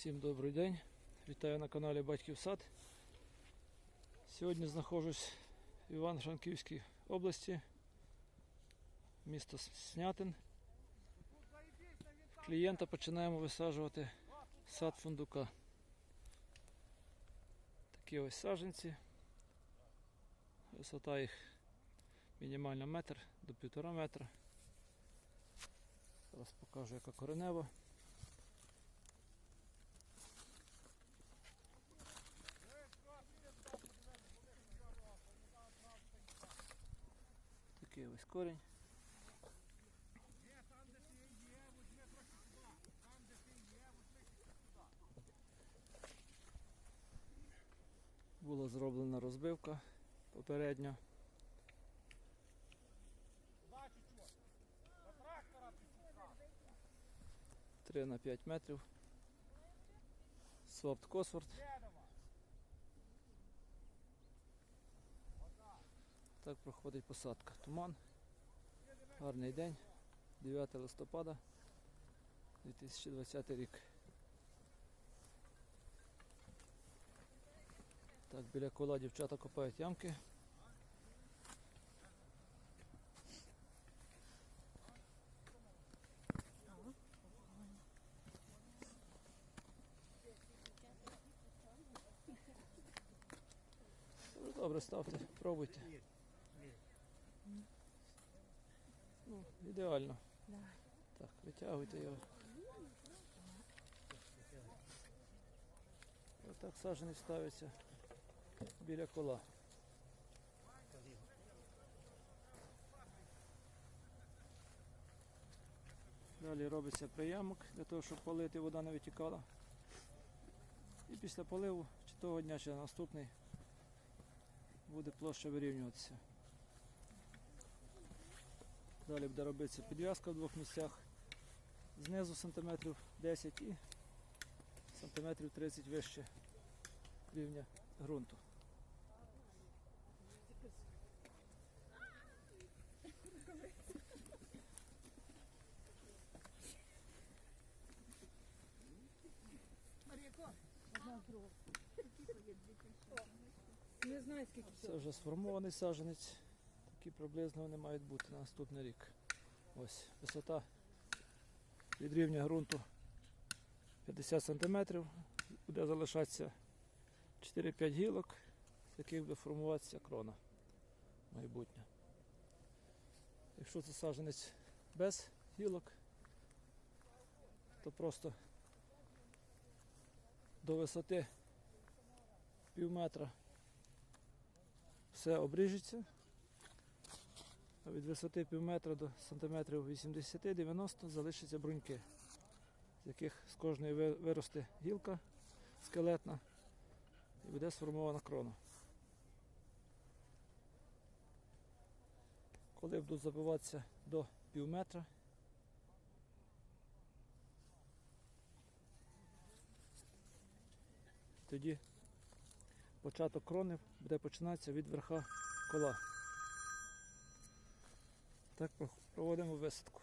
Всім добрий день. Вітаю на каналі Батьків Сад. Сьогодні знаходжусь в Івано-Франківській області, місто Снятин. Клієнта починаємо висаджувати сад фундука. Такі ось саджанці. Висота їх мінімальна метр до півтора метра. Зараз покажу, яка коренева. Ось корінь. Була зроблена розбивка попередньо. Три на 5 метрів. Сорт Косворт. Так проходить посадка. Туман. Гарний день. 9 листопада 2020 рік. Так, біля кола дівчата копають ямки. Ну, Добре, ставте, пробуйте. Ну, ідеально. Так, витягуйте його. Отак саджаний ставиться біля кола. Далі робиться приямок для того, щоб полити, вода не витікала. І після поливу, чи того дня, чи наступний, буде площа вирівнюватися. Далі буде робитися підв'язка в двох місцях. Знизу сантиметрів 10 і сантиметрів 30 вище рівня ґрунту. Не знаю, скільки Це вже сформований саджанець. Такі приблизно вони мають бути на наступний рік. Ось висота від рівня ґрунту 50 см. Буде залишатися 4-5 гілок, з яких буде формуватися крона майбутня. Якщо це саджанець без гілок, то просто до висоти пів метра все обріжеться. Від висоти пів метра до сантиметрів 80-90 залишаться бруньки, з яких з кожної виросте гілка скелетна і буде сформована крона. Коли будуть забиватися до пів метра, тоді початок крони буде починатися від верха кола. Так проводимо висадку.